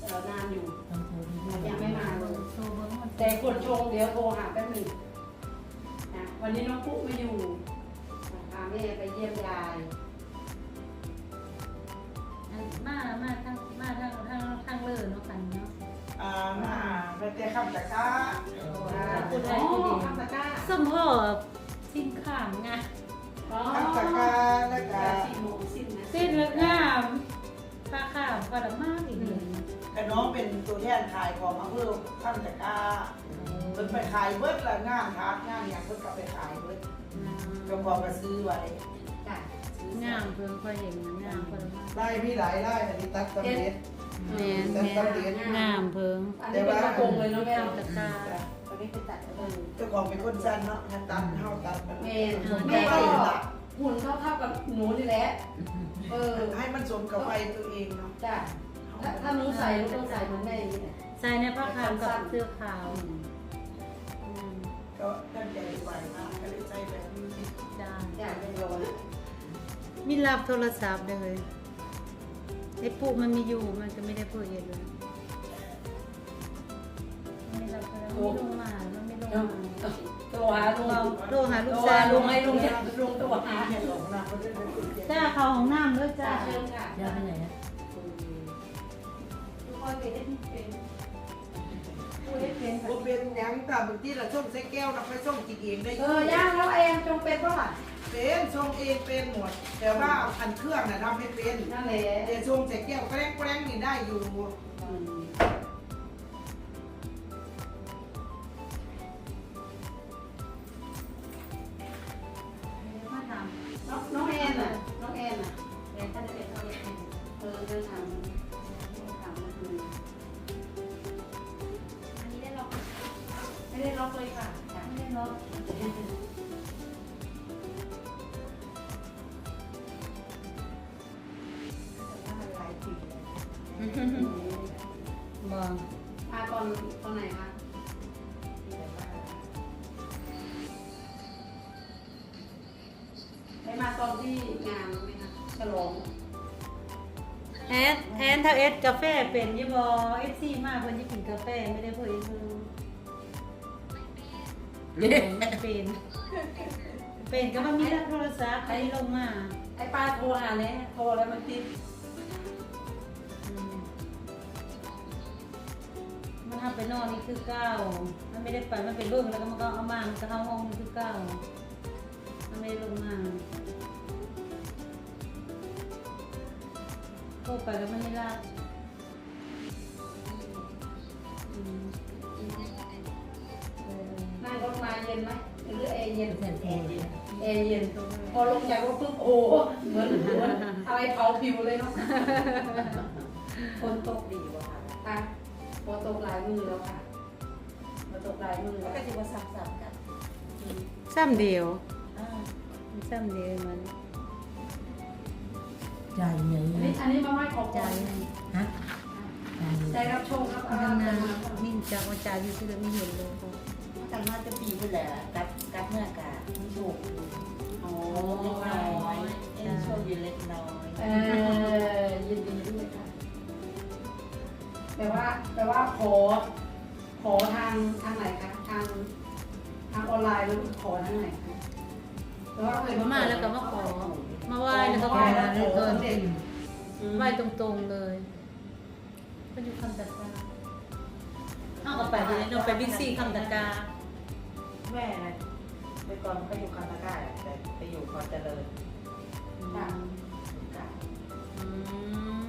เอ่อนานอยู่ต้องโทรดีๆยังไม่มาเลยโทรเบิ่งมันแต่กดชงเดี๋ยวโทรหาแป๊บหนึ่งนะวันนี้น้องปุ๊กไม่อยู่พาแม่ไปเยี่ยมยายอันมามาทางมาทางทางทางเลิศเนาะกันเนาะอ่ามาไปแต่คำตะกร้าพูดได้อ๋พูดดีอคำตะกร้าสมพ่อสิ้นขามไงอ๋อคำตะกร้าแล้วก็สิ้นโมงสิ้นนะสิ้นแล้วงาม ปลาขามปลาละมากอีกเลยแต่น้องเป็นตัวแทนขายของอำเภอคำตะกร้าเพิ่นไปขายเบิดละงานทักงานอย่างเพิ่นก็ไปขายเบิดเจ้าของก็ซื้อไว้จ้ะงามเพิ่งค่อยเห็นงามปลาละมากได้พี่หลายได้อันนี้ตัดสำเร็จแม่นแม่นงามเพิ่งอันนี้เป็นกระโปรงเลยเนาะแม่เอาตะกร้าตอนนี้ไปตัดกระโปรงเจ้าของเป็นคนสั้นเนาะถ้าตัดเฮาตัดมันแม่ผมแม่ไม่ก็ ได้ละหุ่นเท่าๆกับหนูนี่แหละ เออ ให้มันสมกับวัยตัวเองเนาะจ้ะถ้าถ้าหนูใส่หนูต้องใส่เหมือนแม่อย่างนี้แหละใส่ในผ้าขาวกับเสื้อขาวอืมก็ตั้งใจไว้มากก็เลยใช้แบบนี้จ้าจ้ะเป็นโลนะมีรับโทรศัพท์เลยไอ้ปุ๊มันมีอยู่มันก็ไม่ได้พูดเยอะเลยมันไม่รับโทรศัพท์มันไม่ลงมามันไม่ลงมา ตัวหาลุงเราโทรหาลูกตัวชายลุงให้ลุงลุงตัวหาเห็นหลงนะจ้าเขาของน้ำด้วยจ้าเชิญค่ะยาไปไหนอะทุกคนเป็นเป็นผู้เล่นเป็นบ่เป็นหยังตามบางทีละส้มใส่แก้วนะไปส้มกินเองได้เออย่างแล้วเองจงเป็นเท่าไหร่เป็นส้มเองเป็นหมด แต่ว่าอันเครื่องน่ะทำไม่เป็นนั่นแหละแต่ส้มใส่แก้วแกล้งแกล้งนี่ได้อยู่ เลยค่ะไม่ได้ล็อกบอกมาตอนตอนไหนคะไปมาตอนที่งานไหมคะฉลองแอนแอนถ้าเอสกาแฟเป็นยี่บอเอฟซีมากคนที่กินกาแฟไม่ได้พูดเอส เป็นเป็นก็มันมีรับโทรศัพท์ใครลงมาไอ้ป้าโทรหาเนี่ยโทรแล้วมันติดอืมมันทำไปนอนนี่คือเก้ามันไม่ได้ไปมันไปเบิ่งแล้วก็มันก็เอามามันก็เข้าห้องนี่คือเก้ามันไม่ได้ลงมาโทรไปแล้วมันไม่รับ นไหมหรือแอร์เย็นแอร์เย็นแอร์เย็น พอลงจากรถปุ๊บโอ้โหเหมือนเหมือนอะไรเผาผิวเลยเนาะคนตกดีกว่าค่ะค่ะพอตกหลายมือแล้วค่ะพอตกหลายมือแล้วก็จะมาซ้ำๆกันซ้ำเดียวอ่าซ้ำเดียวมันใจใหญ่อันนี้อันนี้มาไหว้ขอบใจใจฮะใจใจรับโชคครับพนักงานมิ่งจากว่าจ่ายอยู่ที่เราไม่เห็นเลย กันมาจะปีไปแหละกับกับเมื่อกะมีโชคโอ้เล็กน้อยเอ้ยโชคอยู่เล็กน้อยเออยินดีด้วยค่ะแต่ว่าแต่ว่าขอขอทางทางไหนคะทางทางออนไลน์หรือขอทางไหนคะแต่ว่าเคยมาแล้วก็มาขอ มาไหว้แล้วก็ขอแล้วเกินไหว้ตรงๆเลยก็อยู่คำตะกาเอากลับไปเลยเราไปบิ๊กซีคำตะกา แม่นะไปก่อนก็อยู่คาตาก้าแต่ไปอยู่คอนเจริญค่ะกะอื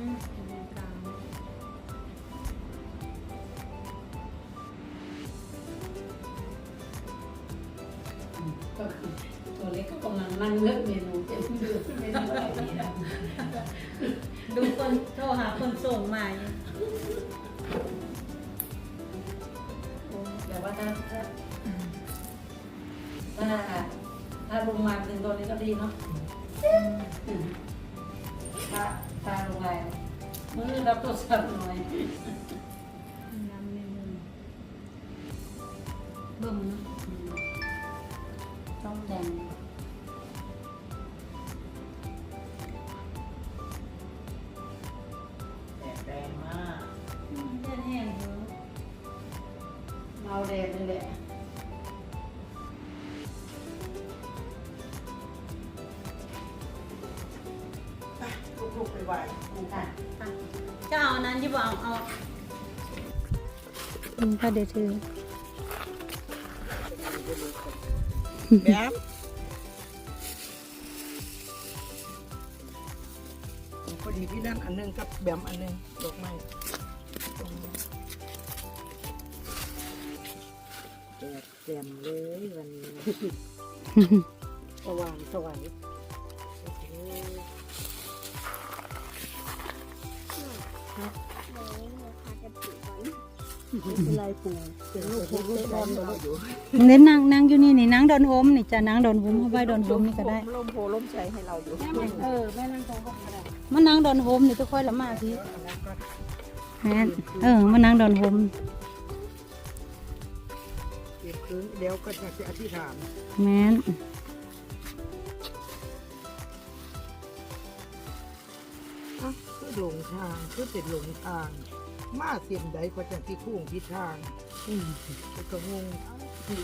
มก็คือตัวเล็กก็กำลังนั่งเลือกเมนูเต็มเดือเมนูอะไรดีนะดูคนโทรหาคนส่งมาอยู่แต่ว่าถ้าถ้าถ้า งมาถึงตัวนี้ก็ดีเนาะตาตาลงไปมือรับตัวสั่นหน่อยน้ำเนื้เบิ่มเนาะต้องแดงแดงมากแดงแห้งเราแดงเลยแหละ กๆไปไหวค่ะจะเอาอันนั้นที่บอกเอาอืมค่ะเดี๋ยวถือแบบพอดีพี่นั่นอันหนึงกับแบมอันหนึงดอกไม้ตรงนี้แจกแจมเลยวันนี้ สว่างสวย เป็นไรปูเป็นลูกปูลูกบอลเราอยู่เน้นนางนางอยู่นี่นี่นางดอนโฮมนี่จะนางดอนโฮมเอาไว้ดอนโฮมนี่ก็ได้ลมโพลมใจให้เราอยู่เออแม่นั่งตรงก็ได้มานางดอนโฮมนี่ทุกคนละมาพี่แม่นเออมานางดอนโฮมเก็บคืนเดี๋ยวก็จะอธิษฐานแม่ หลงทางคือเป็นหลงทาง มาเสียมใดก็จะที่คุ้งที่ทางอืมก็งงที่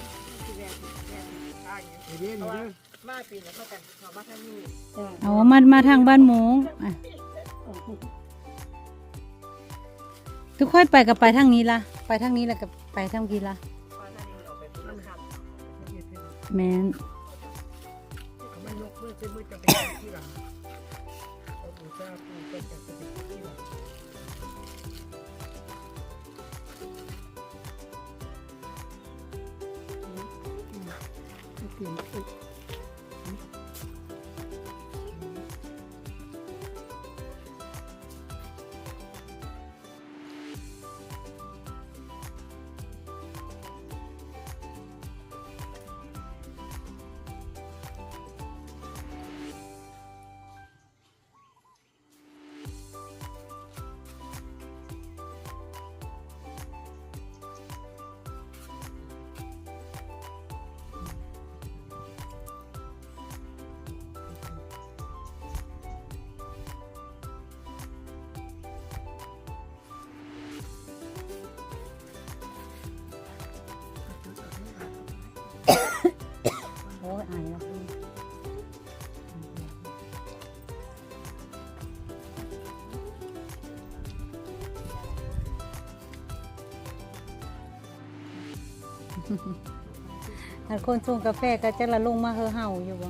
ที่แรกแรกทางอย่างนี้เด้อนี่เด้อมาปีนแล้วเขากันเขามาทางนี้เอามามาทางบ้านหมูอะทุกคนไปกับไปทางนี้ละไปทางนี้แล้วกับไปทางกี้ละมาทางนี้ออกไปพุ่งครับแม่นเขาไม่ยกมือเส้นมือจะไปที่หลัง เขาปูชาปูก็จะไปที่ ถ้าคนสูงกาแฟก็จะละลงมาเฮอเห่าอยู่บ่